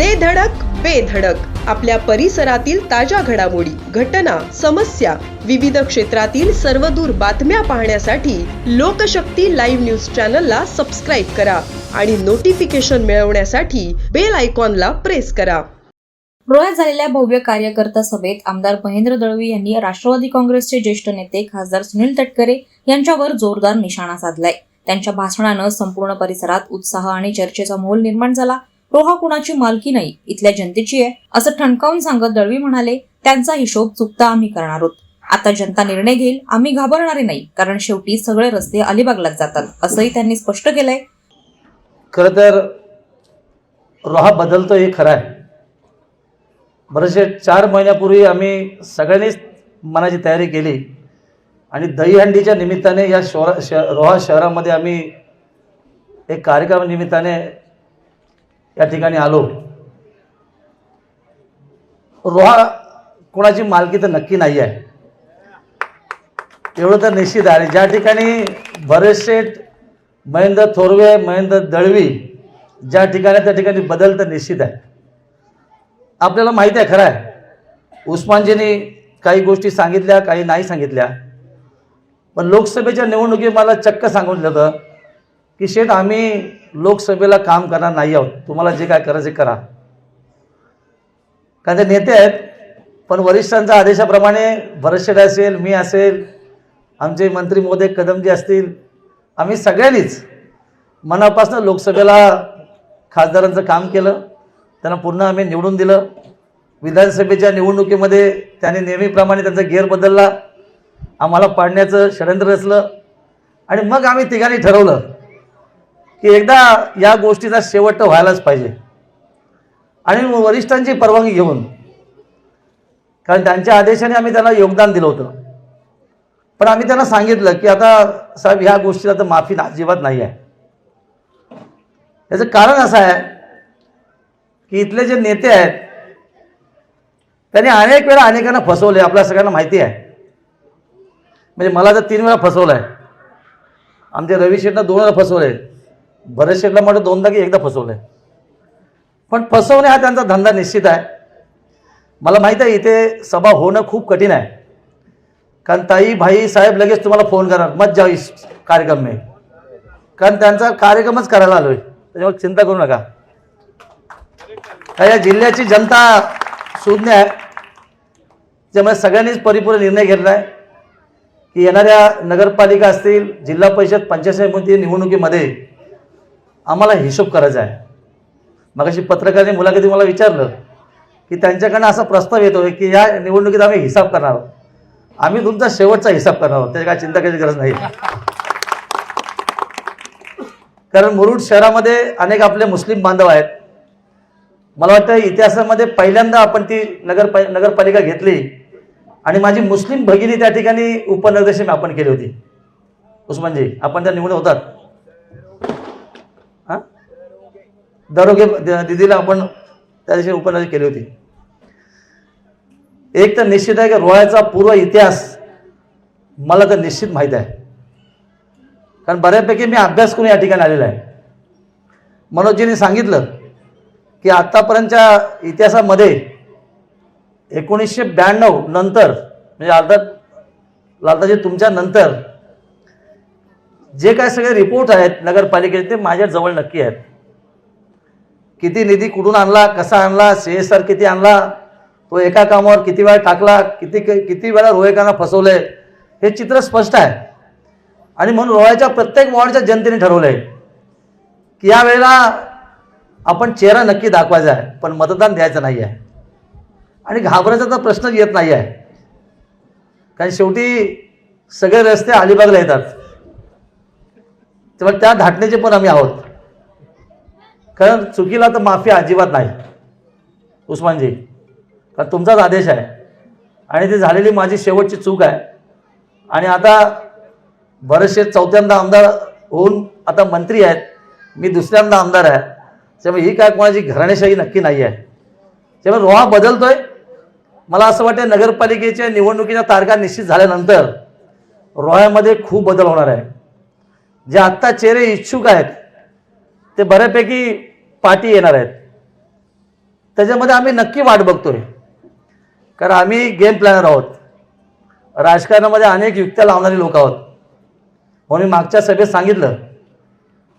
दे धडक बेधडक आपल्या परिसरातील ताज्या घडामोडी घटना समस्या विविध क्षेत्रातील सर्वदूर बातम्या पाहण्यासाठी लोकशक्ती लाईव्ह न्यूज चॅनलला सबस्क्राईब करा आणि नोटिफिकेशन मिळवण्यासाठी बेल आयकॉनला प्रेस करा. रोह्यात झालेल्या भव्य कार्यकर्ता सभेत आमदार महेंद्र दळवी यांनी राष्ट्रवादी काँग्रेसचे ज्येष्ठ नेते खासदार सुनील तटकरे यांच्यावर जोरदार निशाणा साधलाय. त्यांच्या भाषणानं संपूर्ण परिसरात उत्साह आणि चर्चेचा मोल निर्माण झाला. हो, रोहा कुणाची मालकी नाही इथल्या जनतेची आहे असं ठणकावून सांगत दळवी म्हणाले त्यांचा हिशोब चुकता आम्ही करणार आहोत. आता जनता निर्णय घेईल आम्ही घाबरणारे नाही कारण शेवटी सगळे रस्ते अलिबागलाच जातात. असंही त्यांनी स्पष्ट केलंय. खर तर रोहा बदलतो हे खरं आहे. बरेचसे चार महिन्यापूर्वी आम्ही सगळ्यांनीच मनाची तयारी केली आणि दहीहंडीच्या निमित्ताने या शहरा शह रोहा शहरामध्ये आम्ही एक कार्यक्रम निमित्ताने या ठिकाणी आलो. रोहा कोणाची मालकी तर नक्की नाही आहे. एवढं तर निश्चित आहे. आणि ज्या ठिकाणी बरेचसे महेंद्र थोरवे महेंद्र दळवी ज्या ठिकाणी त्या ठिकाणी बदल तर निश्चित आहे. आपल्याला माहीत आहे खरं आहे. उस्मानजींनी काही गोष्टी सांगितल्या काही नाही सांगितल्या. पण लोकसभेच्या निवडणुकीत मला चक्क सांगून दिलं होतं की शेठ आम्ही लोकसभेला काम करणार नाही आहोत. तुम्हाला जे काय करायचे करा. कारण ते नेते आहेत पण वरिष्ठांच्या आदेशाप्रमाणे भरतशेठ असेल मी असेल आमचे मंत्री मोदे कदमजी असतील आम्ही सगळ्यांनीच मनापासून लोकसभेला खासदारांचं काम केलं त्यांना पुन्हा आम्ही निवडून दिलं. विधानसभेच्या निवडणुकीमध्ये त्यांनी नेहमीप्रमाणे त्यांचा गेअर बदलला. आम्हाला पाडण्याचं षडयंत्र रचलं. आणि मग आम्ही तिघांनी ठरवलं की एकदा या गोष्टीचा शेवट तर व्हायलाच पाहिजे. आणि वरिष्ठांची परवानगी घेऊन. कारण त्यांच्या आदेशाने आम्ही त्यांना योगदान दिलं होतं. पण आम्ही त्यांना सांगितलं की आता साहेब ह्या गोष्टीला तर माफी अजिबात नाही आहे. याचं कारण असं आहे की इथले जे नेते आहेत त्यांनी अनेक वेळा अनेकांना फसवले आपल्या सगळ्यांना माहिती आहे. म्हणजे मला तर तीन वेळा फसवलं आहे आमच्या रवी शेटनं दोन वेळा फसवले भरत शेठला म्हटलं दोनदा की एकदा फसवलं आहे पण फसवणे हा त्यांचा धंदा निश्चित आहे. मला माहीत आहे इथे सभा होणं खूप कठीण आहे. कारण ताई भाई साहेब लगेच तुम्हाला फोन करणार मत जाऊ इस कार्यक्रम में. कारण त्यांचा कार्यक्रमच करायला आलोय त्याच्यामुळे चिंता करू नका. या जिल्ह्याची जनता शून्य आहे. त्यामुळे सगळ्यांनीच परिपूर्ण निर्णय घेतला आहे की येणाऱ्या नगरपालिका असतील जिल्हा परिषद पंचायत समिती निवडणुकीमध्ये आम्हाला हिशोब करायचा आहे. मग अशी पत्रकारांनी मुलाखती मला विचारलं की त्यांच्याकडनं असा प्रस्ताव येतो की या निवडणुकीत आम्ही हिसाब करणार आहोत. आम्ही तुमचा शेवटचा हिसाब करणार आहोत. त्याची काय चिंता करायची गरज नाही. कारण मुरुड शहरामध्ये अनेक आपले मुस्लिम बांधव आहेत. मला वाटतं इतिहासामध्ये पहिल्यांदा आपण ती नगर नगरपालिका घेतली आणि माझी मुस्लिम भगिनी त्या ठिकाणी उपनिर्देशन आपण केली होती. उस्मानजी आपण त्या निवडून होतात हां दरोगे द- दिदीला आपण त्या दिवशी उपन्यास केली होती. एक तर निश्चित आहे की रोहायचा पूर्व इतिहास मला तर निश्चित माहीत आहे. कारण बऱ्यापैकी मी अभ्यास करून या ठिकाणी आलेला आहे. मनोजजींनी सांगितलं की आत्तापर्यंतच्या इतिहासामध्ये एकोणीसशे ब्याण्णव नंतर म्हणजे अर्थात लालताजी तुमच्या नंतर जे काय सगळे रिपोर्ट आहेत नगरपालिकेचे ते माझ्या जवळ नक्की आहेत. किती निधी कुठून आणला कसा आणला सी एस आर किती आणला तो एका कामावर किती वेळा टाकला किती किती वेळा रोयकांना फसवलं आहे हे चित्र स्पष्ट आहे. आणि म्हणून रोह्याच्या प्रत्येक वॉर्डच्या जनतेने ठरवलं आहे की या वेळेला आपण चेहरा नक्की दाखवायचा आहे पण मतदान द्यायचं नाही आहे आणि घाबरायचा तर प्रश्नच येत नाही आहे कारण शेवटी सगळे रस्ते अलिबागला येतात. तेव्हा त्या धाटण्याचे पण आम्ही आहोत. कारण चुकीला तर माफी अजिबात नाही. उस्मानजी कारण तुमचाच आदेश आहे. आणि ती झालेली माझी शेवटची चूक आहे. आणि आता बरेचसे चौथ्यांदा आमदार होऊन आता मंत्री आहेत. मी दुसऱ्यांदा आमदार आहे. त्यामुळे ही काय कोणाची घराणेशाही नक्की नाही आहे. त्यामुळे रोहा बदलतोय. मला असं वाटतं नगरपालिकेच्या निवडणुकीच्या तारखा निश्चित झाल्यानंतर रोह्यामध्ये खूप बदल होणार आहे. जे आत्ता चेहरे इच्छुक आहेत ते बऱ्यापैकी पाठी येणार आहेत. त्याच्यामध्ये आम्ही नक्की वाट बघतोय. कारण आम्ही गेम प्लॅनर आहोत. राजकारणामध्ये अनेक युक्त्या लावणारी लोक आहोत. म्हणून मी मागच्या सभेत सांगितलं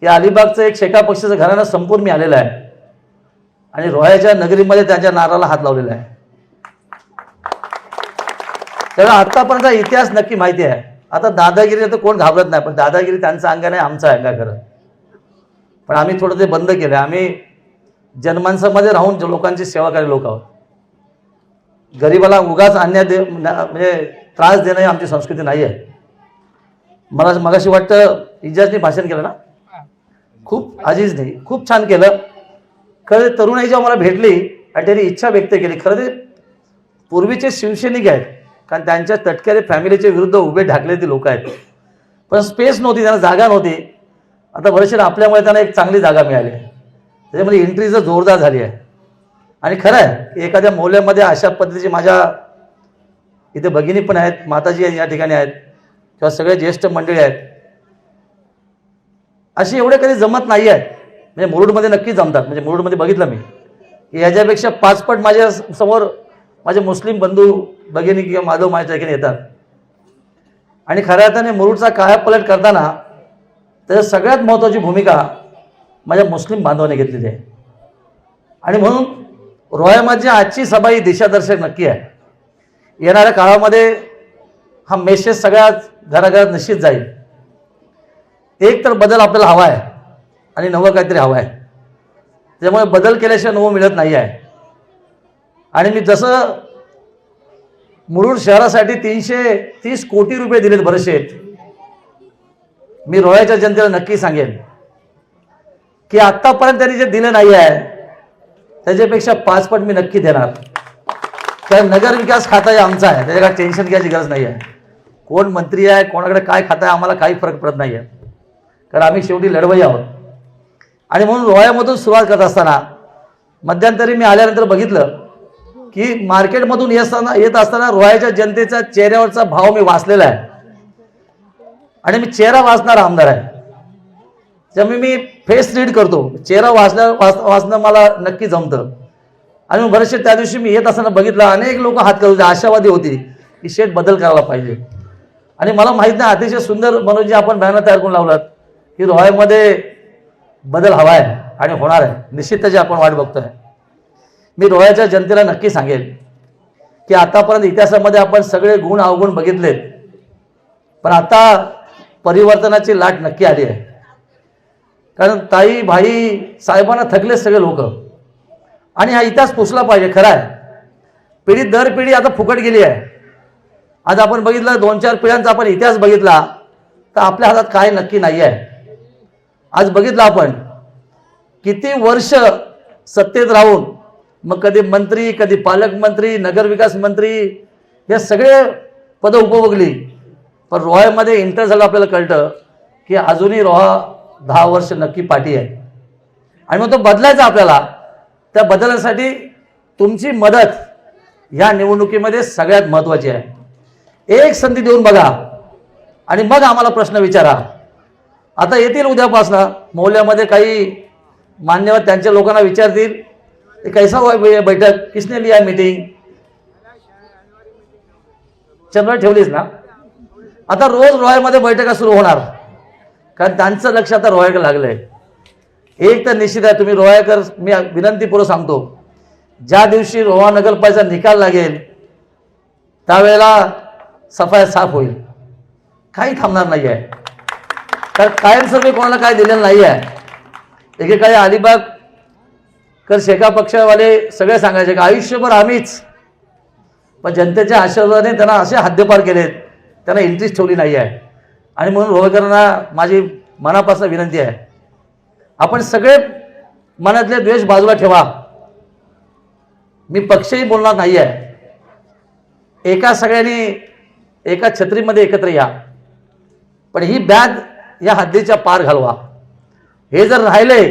की अलिबागचं एक शेका पक्षाचं घराणं संपूर्ण मी आलेलं आहे. आणि रोह्याच्या नगरीमध्ये त्यांच्या नाराला हात लावलेला आहे. त्याला आत्तापर्यंत इतिहास नक्की माहिती आहे. आता दादागिरी तर कोण घाबरत नाही पण दादागिरी त्यांचं अंग नाही आमचं अंगा खरं. पण आम्ही थोडं ते बंद केलं आम्ही जनमानसामध्ये राहून लोकांची सेवा करायला लोक आहोत. गरिबाला उगाच अन्याय दे म्हणजे त्रास देणं ही आमची संस्कृती नाही आहे मला मगाशी वाटतं इजाजने भाषण केलं ना? खूप अजीज खूप छान केलं. खरं तरुणाई जेव्हा मला भेटली आणि त्यांनी इच्छा व्यक्त केली खरं ते पूर्वीचे शिवसैनिक आहेत. कारण त्यांच्या तटकरे फॅमिलीच्या विरुद्ध उभे ढाकले ते लोक आहेत. पण स्पेस नव्हती त्यांना जागा नव्हती. आता बरेचसे आपल्यामुळे त्यांना एक चांगली जागा मिळाली. त्याच्यामध्ये एंट्री जर जोरदार झाली आहे. आणि खरं आहे की एखाद्या मौल्यामध्ये अशा पद्धतीची माझ्या इथे भगिनी पण आहेत माताजी या ठिकाणी आहेत किंवा सगळे ज्येष्ठ मंडळी आहेत. अशी एवढे कधी जमत नाही आहेत. म्हणजे मुरुडमध्ये नक्की जमतात. म्हणजे मुरुडमध्ये बघितलं मी. की याच्यापेक्षा पाचपट माझ्यासमोर माझे मुस्लिम बंधू भगिनी किंवा माधव माझ्या ठिकाणी येतात. आणि खऱ्या अर्थाने मुरुडचा कायापलट करताना त्याच्या सगळ्यात महत्त्वाची भूमिका माझ्या मुस्लिम बांधवाने घेतलेली आहे. आणि म्हणून रोयामाची आजची सभा ही दिशादर्शक नक्की आहे. येणाऱ्या काळामध्ये हा मेसेज सगळ्याच घराघरात निश्चित जाईल. एक तर बदल आपल्याला हवा आहे आणि नवं काहीतरी हवं आहे. त्यामुळे बदल केल्याशिवाय नवं मिळत नाही आहे. आणि मी जसं मुरुड शहरासाठी तीनशे तीस कोटी रुपये दिलेत बरेचसे मी रोह्याच्या जनतेला नक्की सांगेन की आत्तापर्यंत त्यांनी जे दिलं नाही आहे त्याच्यापेक्षा पाचपट मी नक्की देणार. कारण नगर विकास खाता हे आमचा आहे त्याच्या काय टेन्शन घ्यायची गरज नाही आहे. कोण मंत्री आहे कोणाकडे काय खातं आहे आम्हाला काही फरक पडत नाही आहे. कारण आम्ही शेवटी लढवई आहोत. आणि म्हणून रोह्यामधून सुरुवात करत असताना मध्यंतरी मी आल्यानंतर बघितलं की मार्केटमधून येत असताना येत असताना रोह्याच्या जनतेचा चेहऱ्यावरचा भाव मी वाचलेला आहे. आणि मी चेहरा वाचणारा आमदार आहे. त्यामुळे मी फेस रीड करतो. चेहरा वाचण्या वाच वाचणं मला नक्की जमतं. आणि बरेचसे त्या दिवशी मी येत असताना बघितलं अनेक लोक हात करत होते आशावादी होती की शेत बदल करायला पाहिजे. आणि मला माहीत नाही अतिशय सुंदर म्हणून जे आपण बॅनर तयार करून लावलात की रोह्यामध्ये बदल हवा आहे आणि होणार आहे. निश्चित त्याची आपण वाट बघतोय. मी रोह्याच्या जनतेला नक्की सांगेल की आतापर्यंत इतिहासामध्ये आपण सगळे गुण अवगुण बघितलेत. पण आता परिवर्तनाची लाट नक्की आली आहे. कारण ताई भाई साहेबांना थकले सगळे लोक. आणि हा इतिहास पुसला पाहिजे खरा आहे पिढी दर पिढी आता फुकट गेली आहे. आज आपण बघितलं दोन चार पिढ्यांचा आपण इतिहास बघितला तर आपल्या हातात काय नक्की नाही आहे. आज बघितलं आपण किती वर्ष सत्तेत राहून मग कधी मंत्री कधी पालकमंत्री नगरविकास मंत्री हे सगळे पदं उपभोगली. पण रोह्यामध्ये इंटर झालं आपल्याला कळतं की अजूनही रोहा दहा वर्ष नक्की पाठी आहे. आणि मग तो बदलायचा आपल्याला. त्या बदलण्यासाठी तुमची मदत ह्या निवडणुकीमध्ये सगळ्यात महत्त्वाची आहे. एक संधी देऊन बघा. आणि मग आम्हाला प्रश्न विचारा. आता येतील उद्यापासनं. मौल्यामध्ये काही मान्यवर त्यांच्या लोकांना विचारतील. कैसा हुआ बैठक? किसने लिया मीटिंग चंद्र ठेवलीस ना? आता रोज रॉयलमध्ये बैठका सुरू होणार. कारण त्यांचं लक्ष आता रोह्याकडे लागलंय. एक तर निश्चित आहे तुम्ही रोह्याकर मी विनंतीपूर्वक सांगतो ज्या दिवशी रोहा नगरपालिकेचा निकाल लागेल त्यावेळेला सफाया साफ होईल. काही थांबणार नाही आहे. कारण कायमस्वरूपी कोणाला काय दिलेलं नाही आहे. एकेकाळी अलिबाग कर शेका पक्षवाले सगळे सांगायचे का आयुष्यभर आम्हीच पण जनतेच्या आशीर्वादाने त्यांना असे हद्दपार केलेत. त्यांना इंटरेस्ट ठेवली नाही आहे आणि म्हणून रोहकरांना माझी मनापासून विनंती आहे. आपण सगळे मनातले द्वेष बाजूला ठेवा. मी पक्षही बोलणार नाही आहे एका सगळ्यांनी एका छत्रीमध्ये एकत्र या. पण ही बॅग या हद्दीच्या पार घालवा. हे जर राहिले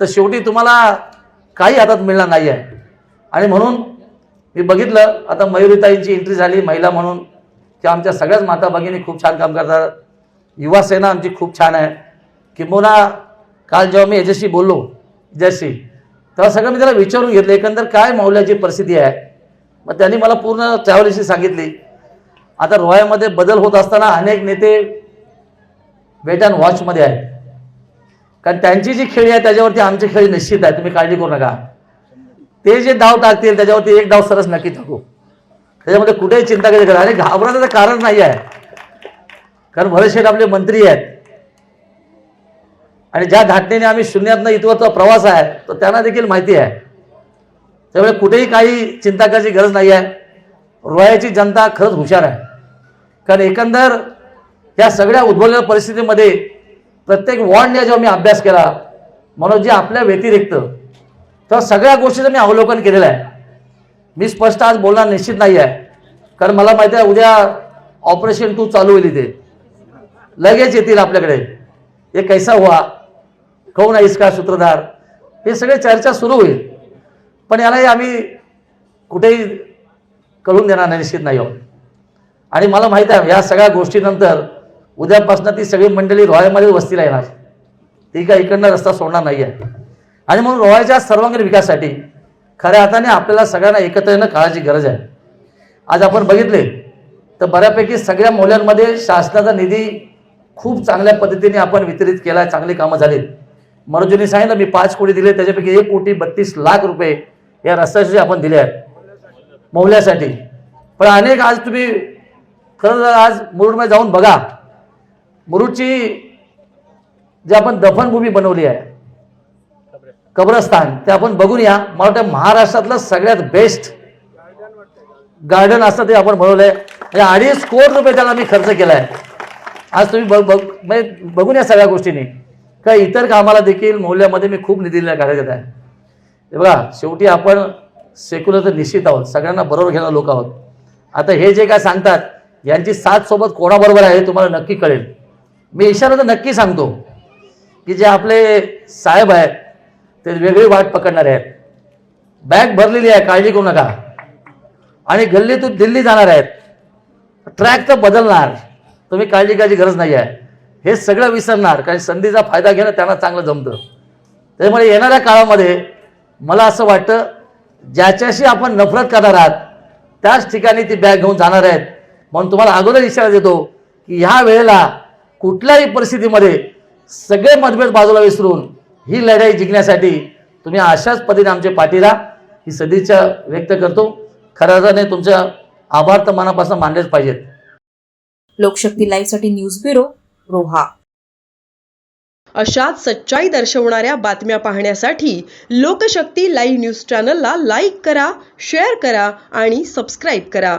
तर शेवटी तुम्हाला काही हातात मिळणार नाही आहे आणि म्हणून मी बघितलं आता मयुरीताईंची एंट्री झाली महिला म्हणून. की आमच्या सगळ्याच माता भगिनी खूप छान काम करतात. युवा सेना आमची खूप छान आहे. किंबहुना काल जेव्हा मी याच्याशी बोललो याच्याशी तेव्हा सगळं मी त्याला विचारून घेतलं एकंदर काय मौल्याची परिस्थिती आहे? मग त्यांनी मला पूर्ण ट्रॅव्हल सांगितली. आता रोह्यामध्ये बदल होत असताना अनेक नेते वेट अँड वॉचमध्ये आहेत. कारण त्यांची जी खेळी आहे त्याच्यावरती आमचे खेळी निश्चित आहे. तुम्ही काळजी करू नका. ते जे डाव टाकतील त्याच्यावरती एक डाव सरस नक्की टाकू. त्याच्यामध्ये कुठेही चिंता कधी करा आणि घाबरायचं कारण नाही आहे. कारण भरतशेठ आपले मंत्री आहेत. आणि ज्या घटनेने आम्ही शून्यातनं इथवरचा प्रवास आहे तो त्यांना देखील माहिती आहे. त्यामुळे कुठेही काही चिंता करायची गरज नाही आहे. रोयाची जनता खरंच हुशार आहे. कारण एकंदर या सगळ्या उद्भवलेल्या परिस्थितीमध्ये प्रत्येक वॉर्डने जेव्हा मी अभ्यास केला म्हणून जे आपल्या व्यतिरिक्त तेव्हा सगळ्या गोष्टीचं मी अवलोकन केलेलं आहे. मी स्पष्ट आज बोलणार निश्चित नाही आहे कारण मला माहिती आहे उद्या ऑपरेशन टू चालू होईल इथे. लगेच येतील आपल्याकडे. हे कैसा हुआ? कौन आहे इसका सूत्रधार? हे सगळे चर्चा सुरू होईल. पण यालाही आम्ही कुठेही कळून देणार नाही निश्चित नाही आहोत. आणि मला माहीत आहे या सगळ्या गोष्टीनंतर उद्यापासून ती सगळी मंडळी रोहायमध्ये वस्तीला येणार. ती काय इकडनं रस्ता सोडणार नाही आहे आणि म्हणून रोहायच्या सर्वांगीण विकासासाठी खऱ्या अर्थाने आपल्याला सगळ्यांना एकत्र येणं काळाची गरज आहे. आज आपण बघितले तर बऱ्यापैकी सगळ्या मौल्यांमध्ये शासनाचा निधी खूप चांगल्या पद्धतीने आपण वितरित केला आहे चांगली कामं झालीत. मनोजींनी सांगितलं मी पाच कोटी दिले त्याच्यापैकी एक कोटी बत्तीस लाख रुपये या रस्त्यासाठी आपण दिले आहेत मौल्यासाठी. पण अनेक आज तुम्ही खरं तर आज मुरुडमध्ये जाऊन बघा मुरुडची जी आपण दफनभूमी बनवली आहे कब्रस्तान ते आपण बघून या. मला वाटतं महाराष्ट्रातलं सगळ्यात बेस्ट गार्डन असतं ते आपण बनवलं आहे म्हणजे अडीच कोटी रुपये त्याला मी खर्च केला आहे आज तुम्ही बघ बघ म्हणजे बघून या सगळ्या गोष्टींनी. का इतर कामाला देखील मौल्यामध्ये मी खूप निधी दिलेला कार्यरत आहे बघा शेवटी आपण सेक्युलर तर निश्चित आहोत. सगळ्यांना बरोबर घेणारे लोक आहोत. आता हे जे काय सांगतात यांची साथ सोबत कोणाबरोबर आहे तुम्हाला नक्की कळेल. मी इशारा तर नक्की सांगतो की जे आपले साहेब आहेत ते वेगळी वाट पकडणारे आहेत. बॅग भरलेली आहे काळजी करू नका. आणि गल्लीतून दिल्ली जाणार आहेत. ट्रॅक तर बदलणार. तुम्ही काळजी करायची गरज नाही आहे. हे सगळं विसरणार कारण संधीचा फायदा घेणं त्यांना चांगलं जमतं. त्यामुळे येणाऱ्या काळामध्ये मला असं वाटतं ज्याच्याशी आपण नफरत करणार आहात त्याच ठिकाणी ती बॅग घेऊन जाणार आहेत. म्हणून तुम्हाला अगोदर इशारा देतो की ह्या वेळेला कुठल्याही परिस्थितीमध्ये सगळे मतभेद बाजूला विसरून ही लढाई जिंकण्यासाठी तुम्ही अशाच पद्धतीने आमचे पाठीला ही सदिच्छा व्यक्त करतो. खऱ्या अर्थाने तुमच्या आभार तर मनापासून मानलेच पाहिजेत. लोकशक्ती लाईव्हसाठी न्यूज ब्युरो रोहा. अशाच सच्चाई दर्शवणाऱ्या बातम्या पाहण्यासाठी लोकशक्ती लाईव्ह न्यूज चॅनलला लाईक करा शेअर करा आणि सबस्क्राईब करा.